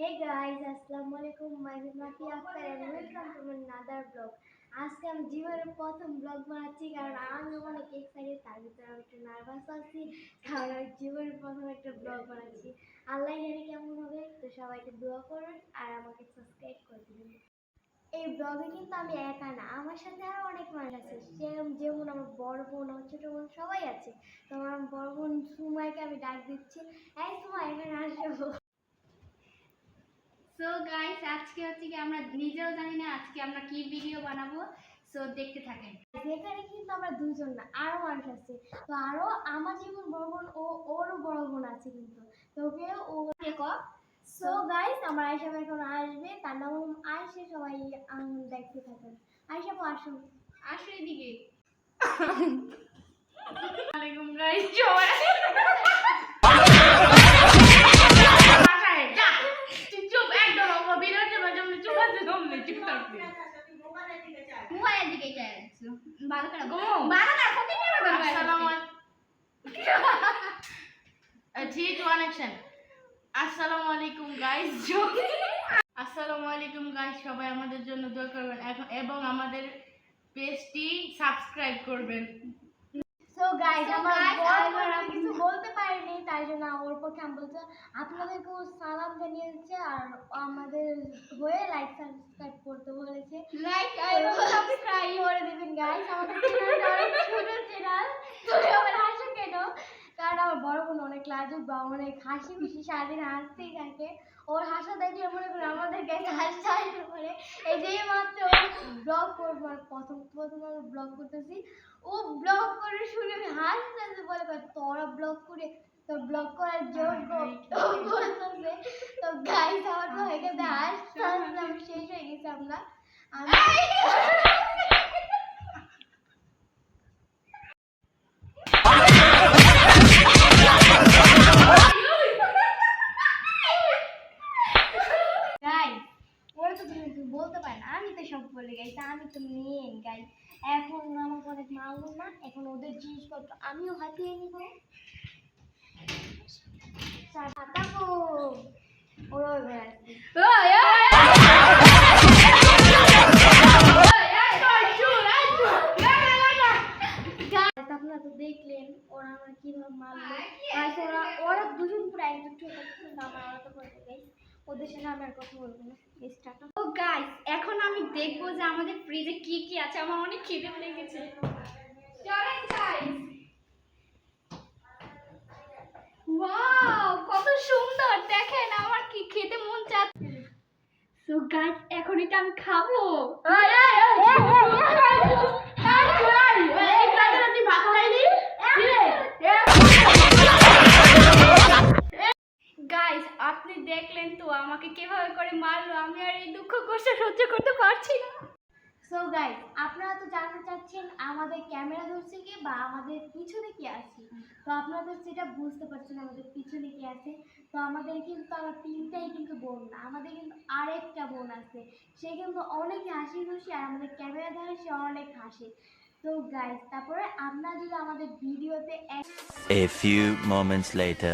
Hey guys, আসসালামু আলাইকুম my name Mafi Akhtar and welcome to my another আজকে আমি জীবনের প্রথম ব্লগ বানাচ্ছি কারণ আমি অনেক এক্সাইটেড তার ভিতরে আমি একটু নার্ভাস আছি কারণ আমি জীবনের প্রথম একটা ব্লগ বানাচ্ছি। আল্লাহ জানে কেমন হবে তো সবাইকে দোয়া করুন আর আমাকে সাবস্ক্রাইব করে দিবেন। এই ব্লগে কিন্তু আমি একা না আমার সাথে আরও অনেক মানুষ আছে সেরকম যেমন আমার বড় বোন আমার ছোটো বোন সবাই আছে। তো আমার বড় বোন সুমাইকে আমি ডাক দিচ্ছি। এই সুমাই এখানে আসো। সো গাইস আজকে হচ্ছে কি আমরা নিজেও জানি না আজকে আমরা কি ভিডিও বানাবো? সো দেখতে থাকেন। যেখানে কিন্তু আমরা দুজন না আরও মানুষ আছে। তো আরও আমার যেমন বড় বোন ও ওরও বড় বোন আছে কিন্তু। তো ওকে ও সো গাইস আমার আয়সা ভাই এখন আসবে তার নাম আয়সা সবাই আম, দেখতে থাকেন। আয়সা আসুন। আসো এদিকে। আলাইকুম গাইস সবাই। আসসালামু আলাইকুম গাইস আসসালামু আলাইকুম গাইস সবাই আমাদের জন্য দোয়া করবেন এবং আমাদের পেজটি সাবস্ক্রাইব করবেন। সো গাইস আমার guys, বড় আমার- বোন আমি কিছু বলতে পারিনি তাই জন্য আমি বলছি আপনাদেরকেও সালাম জানিয়ে দিচ্ছে আর আমাদের হয়ে লাইক সাবস্ক্রাইব করতে বলেছে। লাইক সাবস্ক্রাইব করে। দিবেন গাইস আমাদের চ্যানেলটা অনেক ছোট চ্যানেল তুমি আমার হাসো কেন? কারণ আমার বড় বোন অনেক লাজুক বা অনেক হাসি খুশি সারাদিন হাসতেই থাকে। ওর হাসা দেখলে মনে করি আমাদের গায়ে হাসতে আসতে পারে এই যে মাত্র ব্লগ করব প্রথম প্রথম আমি ব্লগ করতেছি। ও ব্লগ করে শুনে আমি হাসতে বলে তোরা ব্লগ করে তো ব্লগ করার যোগ্য বলতেছে। তো গাইস আমার তো হয়ে গেছে। হাসতে আমি শেষ হয়ে গেছি আমরা। বলতে পারে আমি তো সব বলে গাইস আমি তো মেন গাইস এখন আমাকে অনেক মারলো না এখন ওদের জিনিসপত্র আমিও হাতিয়ে নিব থাকো ওরা ওই বেড়াচ্ছে Guys, ওরা আমার কীভাবে মারলো ওরা ওরা দুজন পুরো একজন ওদের সাথে আমি কথা বলব না ও গাইস এখন আমি দেখব যে আমাদের ফ্রিজে কি কি আছে। আমার অনেক খিদে লেগেছে। চলেন গাইস ওয়াও কত সুন্দর দেখেন আমার কি খেতে মন চাচ্ছে সো গাইস এখন এটা আমি খাব গাইস আপনি দেখলেন তো আমাকে কীভাবে করে মারলো আমি আর এই দুঃখ কষ্ট সহ্য করতে পারছি না সো গাইস আপনারা তো জানতে চাচ্ছেন আমাদের ক্যামেরা ধরছে কি বা আমাদের পিছনে কি আছে তো আপনাদের সেটা বুঝতে পারছেন আমাদের পিছনে কি আছে। তো আমাদের কিন্তু আমার তিনটাই কিন্তু বোন না আমাদের কিন্তু আরেকটা বোন আছে। সে কিন্তু অনেক হাসি খুশি আর আমাদের ক্যামেরা ধরে সে অনেক হাসে। তো গাইজ তারপরে আপনারা যদি আমাদের ভিডিওতে এক A few moments later.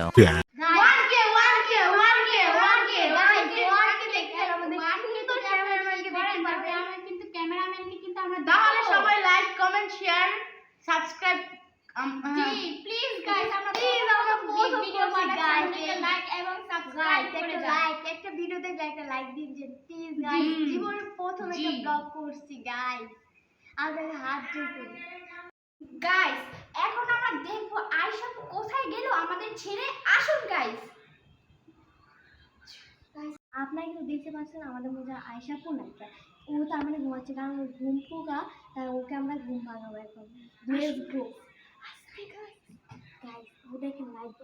One K one K one K one K Guys, one K দেখতে হবে, আমাদের ওয়ান কে তো ক্যামেরাম্যানকে দেখতে পারবে পারবে। আমরা কিন্তু ক্যামেরাম্যানকে কিন্তু আমরা তাহলে দেখাবো। সবাই like comment share subscribe ji please guys আমরা Please, আমরা প্রথম ভিডিও করছি, বানাচ্ছি guys. আমাদেরকে লাইক এবং সাবস্ক্রাইব করে লাইক একটা ভিডিও দেখলে একটা লাইক দিন যে প্লিজ গাইস জি। জীবনের প্রথম একটা ব্লগ করছি গাইস আমাদের হাত জোর করি। গাইস এখন আমরা দেখব আয়শা কোথায় গেল আমাদের ছেড়ে আসুন গাইস আপনারা কিন্তু দেখতে পাচ্ছেন? আমাদের মধ্যে আয়সা পুন একটা। ও তো আমরা ঘুমাচ্ছে কারণ ওর ঘুম পোকা তাই ওকে আমরা ঘুম ভাঙাবো এখন। লেটস গো গাইস ও দেখেন লাইট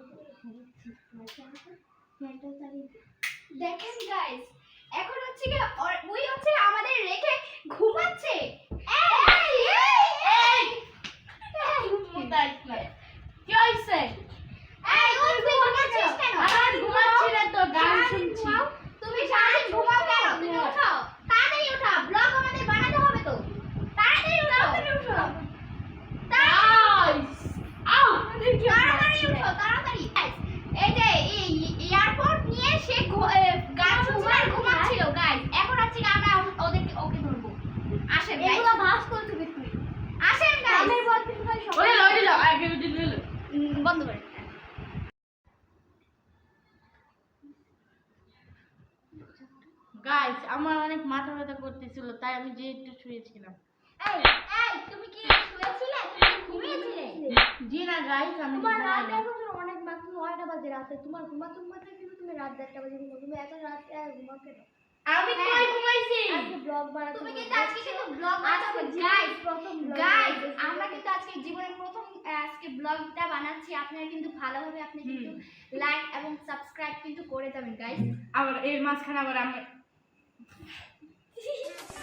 দেখেন গাইস এখন হচ্ছে কি ওই হচ্ছে আমাদের রেখে ঘুমাচ্ছে এই এই এই কি হইছে এই তুই ঘুমাচ্ছিস কেন আর ঘুমাচ্ছি না তো গান সারাদিন শুনছি ঘুমাও। তুমি সারাদিন ঘুমাও কেন তুমি ওঠাও তাড়াতাড়ি ওঠাও ব্লগ আমাদের বানাতে হবে তো তাড়াতাড়ি ওঠাও তাড়াতাড়ি ওঠাও গাইস আউ তাড়াতাড়ি উঠো তাড়াতাড়ি এই যে এই এয়ারপোর্ট নিয়ে সে ঘু- এ, গান শুনছে গাইস আমার অনেক মাথা ব্যথা করতেছিল তাই আমি যে একটু শুয়েছিলাম। এই এই তুমি কি শুয়েছিলে? তুমি ঘুমিয়েছিলে? জি না গাইস আমি তোমার রাত এখন অনেক বাকি নয়টা বাজে রাতে তোমার ঘুমাতে ঘুমাতে কিন্তু তুমি রাত দেড়টা বাজে ঘুমাও। তুমি এত রাত ঘুমাও কেন? আমি হ্যাঁ। কই ঘুমাইছি? আজকে ব্লগ বানাতে তুমি কিন্তু আজকে কিন্তু ব্লগ আজকে গাইস প্রথম গাইস আমরা কিন্তু আজকে জীবনের প্রথম আজকে ব্লগটা বানাচ্ছি। আপনারা কিন্তু ভালোভাবে আপনি কিন্তু লাইক এবং সাবস্ক্রাইব কিন্তু করে যাবেন গাইস আবার এর মাঝখানে আবার আমি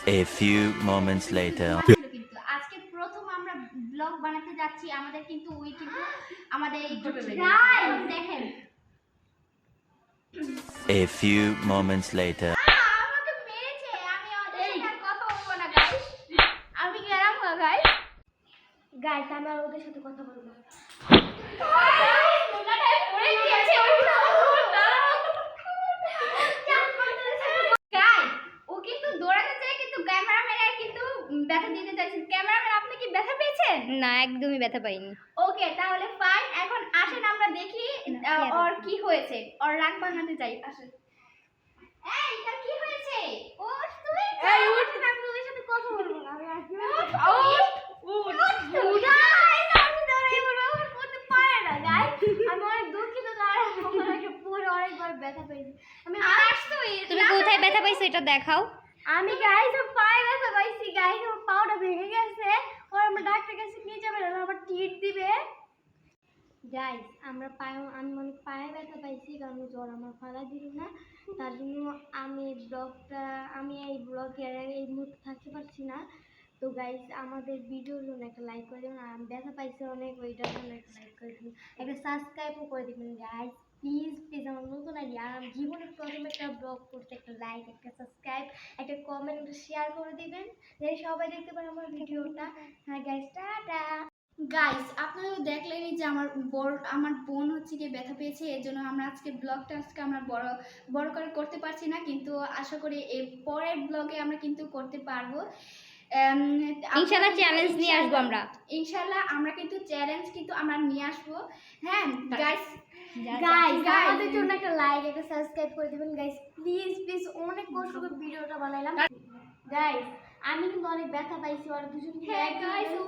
A few moments later. কিন্তু আজকে প্রথম আমরা ব্লগ বানাতে যাচ্ছি আমাদের কিন্তু উই কিন্তু আমাদের দেখেন A few moments later. ব্যথা দিতে চাইছে ক্যামেরাম্যান আপনি কি ব্যথা পেয়েছেন? না একদমই ব্যথা পাইনি। ওকে তাহলে ফাইন। এখন আসেন আমরা দেখি ওর কি হয়েছে। ওর রাগ বানাতে চাই আসেন। এই এটা কি হয়েছে? ও তুমি এই উঠ। না, আমি ওদের সাথে কথা বলব না। আমি আর কি Guys, আমি কোথায় ব্যথা পাইছো এটা দেখাও। আমি গাইস ওর পায়ে ব্যথা পাইছি গাইস ওর পাউটা ভেঙে গেছে ওর আমার ডাক্তার কাছে নিয়ে যাবে না আমার টিট দিবে গাইস আমরা পায়ে আমি অনেক পায়ে ব্যথা পাইছি, কারণ জ্বর আমার ফালা দিল না। তার জন্য আমি ব্লগটা আমি এই ব্লগে এই মুহূর্তে থাকতে পারছি না। তো গাইস আমাদের ভিডিওর জন্য একটা লাইক করে দেবেন। আর আমি ব্যথা পাইছি অনেক ওইটার জন্য একটা লাইক করে দেবেন। একটা সাবস্ক্রাইবও করে দেবেন গাইস প্লিজ প্লিজ আমার নতুন আর আমি জীবনে প্রথমে একটা ব্লগ করতে একটা লাইক একটা সাবস্ক্রাইব একটা কমেন্ট শেয়ার করে দিবেন। যাতে সবাই দেখতে পারে আমার ভিডিওটা হ্যাঁ গাইস টাটা! গাইস আপনারা দেখলেনই যে আমার বড় আমার বোন হচ্ছে গিয়ে ব্যথা পেয়েছে এর জন্য আমরা আজকে ব্লগটা আজকে আমরা বড় বড় করে করতে পারছি না কিন্তু আশা করি এর পরের ব্লগে আমরা কিন্তু করতে পারব। আপনারা- চ্যালেঞ্জ নিয়ে আসব আমরা। ইনশাল্লাহ আমরা কিন্তু চ্যালেঞ্জ কিন্তু আমরা নিয়ে আসব। হ্যাঁ গাইস গাইস আমাদের জন্য একটা লাইক একটা সাবস্ক্রাইব করে দিবেন গাইস প্লিজ প্লিজ অনেক কষ্ট করে ভিডিওটা বানাইলাম। গাইস আমি কিন্তু অনেক ব্যথা পাইছি আর দুজন হ্যাঁ গাইস ও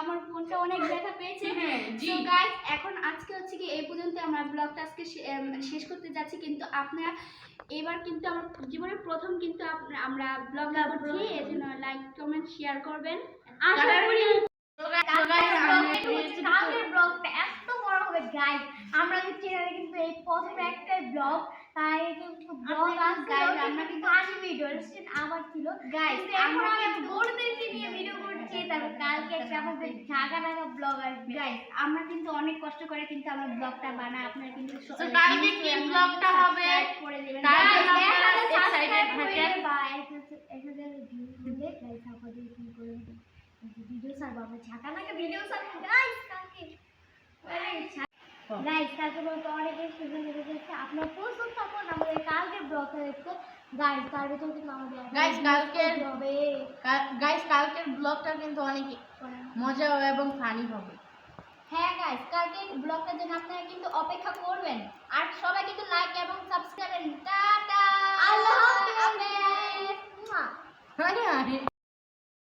আমার বোনটা অনেক ব্যথা পেয়েছে। তো গাইস এখন আজকে হচ্ছে কি এই পর্যন্ত আমরা ব্লগটা আজকে শেষ করতে যাচ্ছি। কিন্তু আপনারা এবার কিন্তু আমার জীবনের প্রথম কিন্তু আমরা ব্লগ করছি। এই জন্য লাইক কমেন্ট শেয়ার করবেন। আশা করি কালকের ব্লগটা গাইস আমরা যে চ্যানেলে কিন্তু এই প্রথম একটাই ব্লগ তাই কিন্তু ব্লগ guys, আমরা কিন্তু কিন্তু- আগে ভিডিও আমার ছিল কিন্তু এখন আমরা আমি কিন্তু- বড়দেরকে নিয়ে ভিডিও করছি তারপর কালকে একটা আমাদের ঝাগা নাগা ব্লগ আসবে গাইস আমরা কিন্তু অনেক কষ্ট করে কিন্তু আমরা ব্লগটা বানাই আপনারা কিন্তু কালকে কি ব্লগটা হবে করে দিবেন excited থাকেন। বা হাজার- এক হাজার view হলে কি করে ভিডিও ছাড়বো আমরা ঝাঁকা নাকা ভিডিও ছাড়বো গাইস কালকে হ্যাঁ। গাইস তারপর বলতে অনেকের সুযোগ এসেছে আপনার প্রচুর সাপোর্ট আমাদের কালকে ব্লগে দেখো গাইস কালকে ভিতর কিন্তু আমাদের গাইস কালকে হবে গাইস কালকের ব্লগটা কিন্তু অনেক মজা হবে এবং ফানি হবে। হ্যাঁ গাইস কালকের ব্লগটার জন্য আপনারা কিন্তু অপেক্ষা করবেন। আর সবাই কিন্তু লাইক এবং সাবস্ক্রাইব টাটা! আল্লাহ হাফেজ!